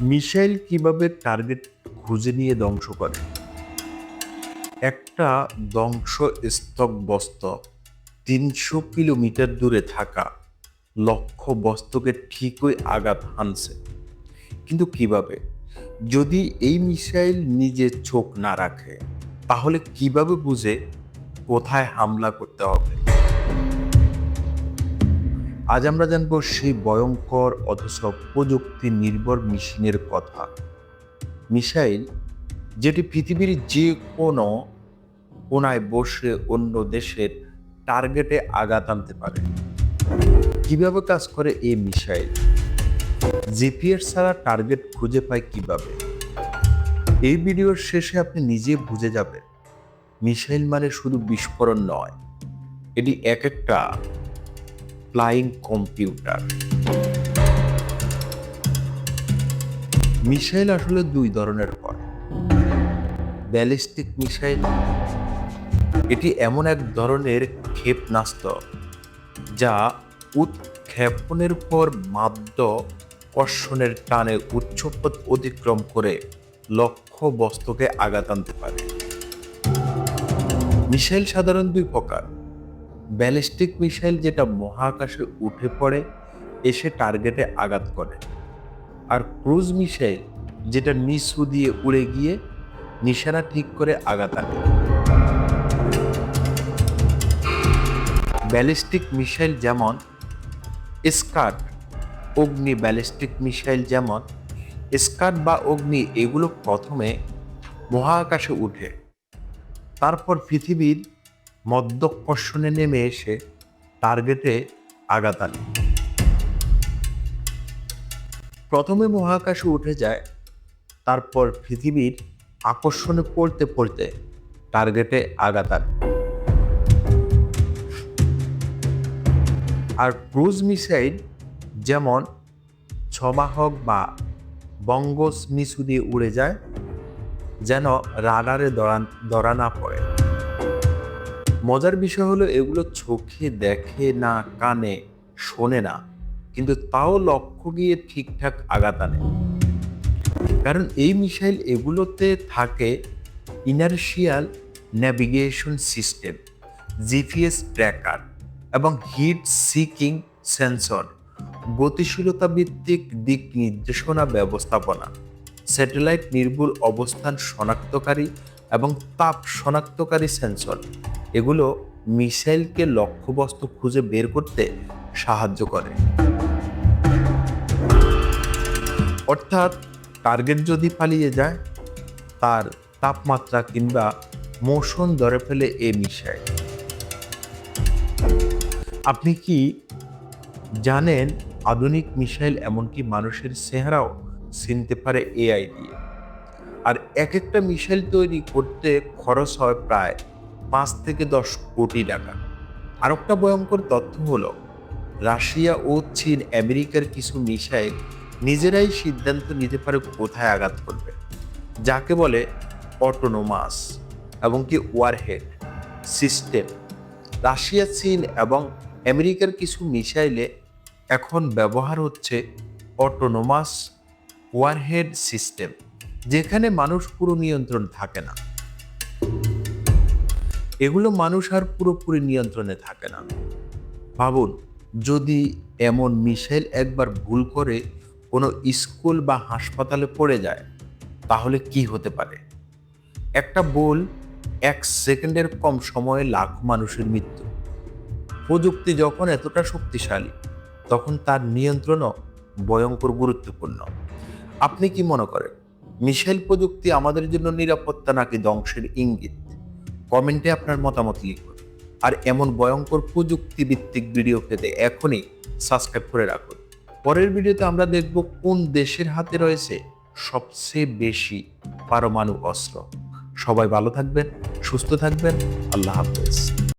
Missile কীভাবে target খুঁজে নিয়ে ধ্বংস করে? একটা ধ্বংসস্তক বস্ত্র তিনশো কিলোমিটার দূরে থাকা লক্ষ্য বস্তুকে ঠিকই আঘাত হানছে। কিন্তু কীভাবে? যদি এই মিসাইল নিজে চোখ না রাখে, তাহলে কীভাবে বুঝে কোথায় হামলা করতে হবে? আজ আমরা জানব সেই ভয়ঙ্কর অথচ প্রযুক্তি নির্ভর মেশিনের কথা। মিসাইল, যেটি পৃথিবীর যে কোনো কোনায় বসে অন্য দেশের টার্গেটে আঘাত আনতে পারে। কীভাবে কাজ করে এই মিসাইল? জিপিএস ছাড়া টার্গেট খুঁজে পায় কীভাবে? এই ভিডিওর শেষে আপনি নিজে বুঝে যাবেন, মিসাইল মানে শুধু বিস্ফোরণ নয়, এটি এক একটা ফ্লাইং কম্পিউটার। মিসাইল আসলে দুই ধরনের হয়। ব্যালিস্টিক মিসাইল, এটি এমন এক ধরনের ক্ষেপণাস্ত্র যা উৎক্ষেপণের পর মাধ্য কর্ষণের টানে উচ্চপথ অতিক্রম করে লক্ষ্য বস্তুকে আঘাত আনতে পারে। মিসাইল সাধারণ দুই প্রকার। ব্যালিস্টিক মিসাইল যেটা মহাকাশে উঠে পড়ে, এসে টার্গেটে আঘাত করে। আর ক্রুজ মিসাইল যেটা নিচু দিয়ে উড়ে গিয়ে নিশানা ঠিক করে আঘাত আনে। ব্যালিস্টিক মিসাইল যেমন স্কার্ট অগ্নি ব্যালিস্টিক মিসাইল যেমন স্কার্ট বা অগ্নি এগুলো প্রথমে মহাকাশে উঠে। তারপর পৃথিবীর মধ্যকর্ষণে নেমে এসে টার্গেটে আঘাত আনে প্রথমে মহাকাশে উঠে যায়, তারপর পৃথিবীর আকর্ষণে পড়তে পড়তে টার্গেটে আঘাত আর ক্রুজ মিসাইল যেমন ছবাহক বা বঙ্গস নিচু দিয়ে উড়ে যায়, যেন রাডারে দড়া দড়া না পড়ে। মজার বিষয় হলো এগুলো চোখে দেখে না, কানে শোনে না, কিন্তু তাও লক্ষ্য গিয়ে ঠিকঠাক আঘাত আনে। কারণ এই মিসাইল এগুলোতে থাকে inertial navigation system, GPS tracker এবং হিট সিকিং সেন্সর, গতিশীলতা ভিত্তিক দিক নির্দেশনা ব্যবস্থাপনা, স্যাটেলাইট নির্ভুল অবস্থান শনাক্তকারী এবং তাপ শনাক্তকারী সেন্সর। এগুলো মিসাইলকে লক্ষ্যবস্তু খুঁজে বের করতে সাহায্য করে। অর্থাৎ টার্গেট যদি পালিয়ে যায়, তার তাপমাত্রা কিংবা মোশন ধরে ফেলে এ মিসাইল। আপনি কি জানেন আধুনিক মিসাইল এমনকি মানুষের চেহারাও চিনতে পারে এআই দিয়ে? আর এক একটা মিসাইল তৈরি করতে খরচ হয় প্রায় পাঁচ থেকে দশ কোটি টাকা। আর একটা ভয়ঙ্কর তথ্য হলো, রাশিয়া ও চীন আমেরিকার কিছু মিসাইল নিজেরাই সিদ্ধান্ত নিতে পারে কোথায় আঘাত করবে, যাকে বলে অটোনোমাস এবং কি ওয়ারহেড সিস্টেম রাশিয়া, চীন এবং আমেরিকার কিছু মিসাইলে এখন ব্যবহার হচ্ছে অটোনোমাস ওয়ারহেড সিস্টেম যেখানে মানুষ পুরো নিয়ন্ত্রণ থাকে না। এগুলো মানুষ আর পুরোপুরি নিয়ন্ত্রণে থাকে না। ভাবুন, যদি এমন মিসাইল একবার ভুল করে কোনো স্কুল বা হাসপাতালে পড়ে যায়, তাহলে কি হতে পারে? একটা বোল এক সেকেন্ডের কম সময়ে লাখ মানুষের মৃত্যু। প্রযুক্তি যখন এতটা শক্তিশালী, তখন তার নিয়ন্ত্রণও ভয়ঙ্কর গুরুত্বপূর্ণ। আপনি কি মনে করেন, মিসাইল প্রযুক্তি আমাদের জন্য নিরাপত্তা নাকি ধ্বংসের ইঙ্গিত? কমেন্টে আপনার মতামত লিখুন। আর এমন ভয়ঙ্কর প্রযুক্তিভিত্তিক ভিডিও পেতে এখনই সাবস্ক্রাইব করে রাখুন। পরের ভিডিওতে আমরা দেখব কোন দেশের হাতে রয়েছে সবচেয়ে বেশি পারমাণু অস্ত্র। সবাই ভালো থাকবেন, সুস্থ থাকবেন। আল্লাহ হাফেজ।